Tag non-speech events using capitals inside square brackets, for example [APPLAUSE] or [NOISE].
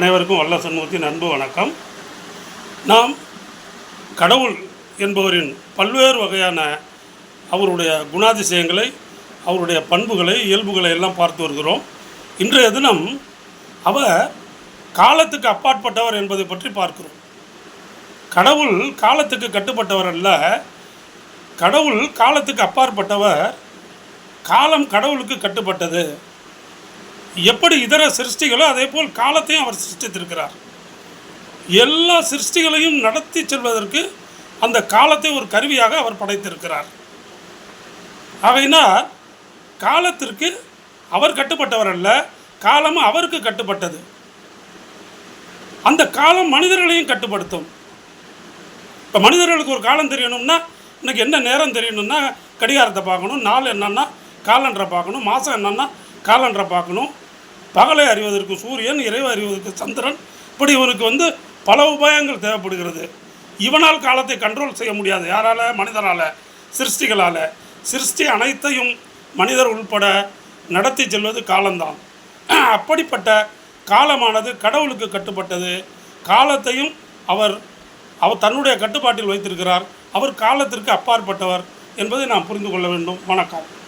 அனைவருக்கும் வல்ல சண்முகத்தின் அன்பு வணக்கம். நாம் கடவுள் என்பவரின் பல்வேறு வகையான அவருடைய குணாதிசயங்களை அவருடைய பண்புகளை இயல்புகளை எல்லாம் பார்த்து வருகிறோம். இன்றைய தினம் அவர் காலத்துக்கு அப்பாற்பட்டவர் என்பதை பற்றி பார்க்கிறோம். கடவுள் காலத்துக்கு கட்டுப்பட்டவர் அல்ல. கடவுள் காலத்துக்கு அப்பாற்பட்டவர் காலம் கடவுளுக்கு கட்டுப்பட்டது. எப்படி இதர சிருஷ்டிகளோ அதே போல் காலத்தையும் அவர் சிருஷ்டித்திருக்கிறார். எல்லா சிருஷ்டிகளையும் நடத்தி செல்வதற்கு அந்த காலத்தை ஒரு கருவியாக அவர் படைத்திருக்கிறார். ஆகையினால் காலத்திற்கு அவர் கட்டுப்பட்டவர் அல்ல காலம் அவருக்கு கட்டுப்பட்டது. அந்த காலம் மனிதர்களையும் கட்டுப்படுத்தும். இப்போ மனிதர்களுக்கு ஒரு காலம் தெரியணும்னா இன்னைக்கு என்ன நேரம் தெரியணும்னா கடிகாரத்தை பார்க்கணும் நாள் என்னன்னா காலண்டரை பார்க்கணும் மாதம் என்னன்னா காலண்டரை பார்க்கணும். பகலை அறிவதற்கு சூரியன் இறைவை அறிவதற்கு சந்திரன். இப்படி இவனுக்கு வந்து பல உபாயங்கள் தேவைப்படுகிறது. இவனால் காலத்தை கண்ட்ரோல் செய்ய முடியாது. யாரால்? மனிதரால். சிருஷ்டிகளால். சிருஷ்டி அனைத்தையும் மனிதர் உள்பட நடத்தி செல்வது காலம்தான். [CLEARS THROAT] அப்படிப்பட்ட காலமானது கடவுளுக்கு கட்டுப்பட்டது. காலத்தையும் அவர் அவர் தன்னுடைய கட்டுப்பாட்டில் வைத்திருக்கிறார். அவர் காலத்திற்கு அப்பாற்பட்டவர் என்பதை நாம் புரிந்து கொள்ள வேண்டும். வணக்கம்.